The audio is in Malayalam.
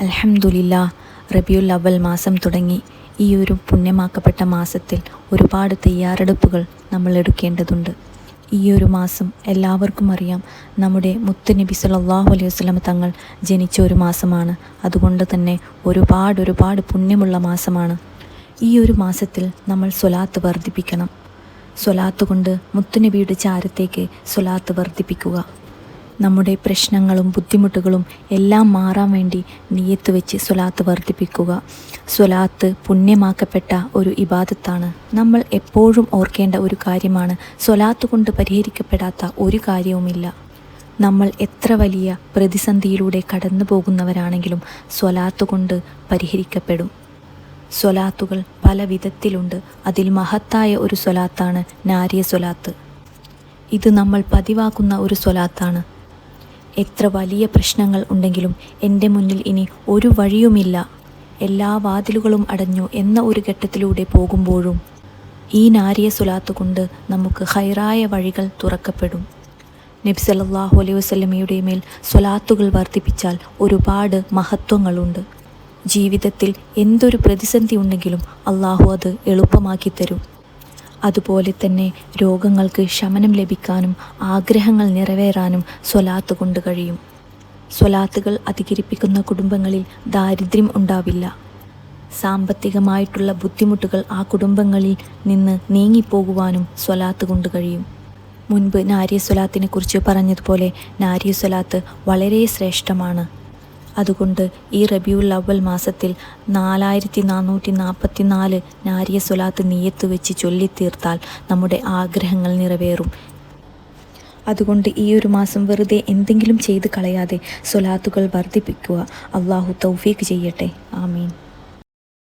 അൽഹംദുലില്ല റബിയുൽ അവൽ മാസം തുടങ്ങി. ഈ ഒരു പുണ്യമാക്കപ്പെട്ട മാസത്തിൽ ഒരുപാട് തയ്യാറെടുപ്പുകൾ നമ്മൾ എടുക്കേണ്ടതുണ്ട്. ഈ ഒരു മാസം എല്ലാവർക്കും അറിയാം നമ്മുടെ മുത്തുനബി സല്ലല്ലാഹു അലൈഹി വസല്ലം തങ്ങൾ ജനിച്ച ഒരു മാസമാണ്. അതുകൊണ്ട് തന്നെ ഒരുപാട് ഒരുപാട് പുണ്യമുള്ള മാസമാണ്. ഈ ഒരു മാസത്തിൽ നമ്മൾ സ്വലാത്ത് വർദ്ധിപ്പിക്കണം. സ്വലാത്ത് കൊണ്ട് മുത്തുനബിയുടെ ചാരത്തേക്ക് സ്വലാത്ത് വർദ്ധിപ്പിക്കുക. നമ്മുടെ പ്രശ്നങ്ങളും ബുദ്ധിമുട്ടുകളും എല്ലാം മാറാൻ വേണ്ടി നീയത്ത് വെച്ച് സ്വലാത്ത് വർദ്ധിപ്പിക്കുക. സ്വലാത്ത് പുണ്യമാക്കപ്പെട്ട ഒരു ഇബാദത്താണ്. നമ്മൾ എപ്പോഴും ഓർക്കേണ്ട ഒരു കാര്യമാണ് സ്വലാത്ത് കൊണ്ട് പരിഹരിക്കപ്പെടാത്ത ഒരു കാര്യവുമില്ല. നമ്മൾ എത്ര വലിയ പ്രതിസന്ധിയിലൂടെ കടന്നു പോകുന്നവരാണെങ്കിലും സ്വലാത്ത് കൊണ്ട് പരിഹരിക്കപ്പെടും. സ്വലാത്തുകൾ പല വിധത്തിലുണ്ട്. അതിൽ മഹത്തായ ഒരു സ്വലാത്താണ് നാരിയ സ്വലാത്ത്. ഇത് നമ്മൾ പതിവാക്കുന്ന ഒരു സ്വലാത്താണ്. എത്ര വലിയ പ്രശ്നങ്ങൾ ഉണ്ടെങ്കിലും എന്റെ മുന്നിൽ ഇനി ഒരു വഴിയുമില്ല. എല്ലാ വാതിലുകളും അടഞ്ഞു എന്ന ഒരു ഘട്ടത്തിലൂടെ പോകുമ്പോഴും ഈ നാരിയ സുലാത്തുകൊണ്ട് നമുക്ക് ഹൈറായ വഴികൾ തുറക്കപ്പെടും. നബി സല്ലല്ലാഹു അലൈഹി വസല്ലമയുടെ മേൽ സ്വലാത്തുകൾ വർദ്ധിപ്പിച്ചാൽ ഒരുപാട് മഹത്വങ്ങളുണ്ട്. ജീവിതത്തിൽ എന്തൊരു പ്രതിസന്ധി ഉണ്ടെങ്കിലും അള്ളാഹു അത് എളുപ്പമാക്കി തരും. അതുപോലെ തന്നെ രോഗങ്ങൾക്ക് ശമനം ലഭിക്കാനും ആഗ്രഹങ്ങൾ നിറവേറാനും സ്വലാത്ത് കൊണ്ട് കഴിയും. സ്വലാത്തുകൾ അധികരിപ്പിക്കുന്ന കുടുംബങ്ങളിൽ ദാരിദ്ര്യം ഉണ്ടാവില്ല. സാമ്പത്തികമായിട്ടുള്ള ബുദ്ധിമുട്ടുകൾ ആ കുടുംബങ്ങളിൽ നിന്ന് നീങ്ങിപ്പോകുവാനും സ്വലാത്ത് കൊണ്ട് കഴിയും. മുൻപ് നാരിയ സ്വലാത്തിനെ കുറിച്ച് പറഞ്ഞതുപോലെ നാരിയ സ്വലാത്ത് വളരെ ശ്രേഷ്ഠമാണ്. അതുകൊണ്ട് ഈ റബിയുൽ അവൽ മാസത്തിൽ നാലായിരത്തി നാനൂറ്റി നാൽപ്പത്തി നാല് നാരിയ സ്വലാത്ത് നീയത്ത് വെച്ച് ചൊല്ലിത്തീർത്താൽ നമ്മുടെ ആഗ്രഹങ്ങൾ നിറവേറും. അതുകൊണ്ട് ഈ ഒരു മാസം വെറുതെ എന്തെങ്കിലും ചെയ്ത് കളയാതെ സ്വലാത്തുകൾ വർദ്ധിപ്പിക്കുക. അള്ളാഹു തൗഫീക്ക് ചെയ്യട്ടെ. ആമീൻ.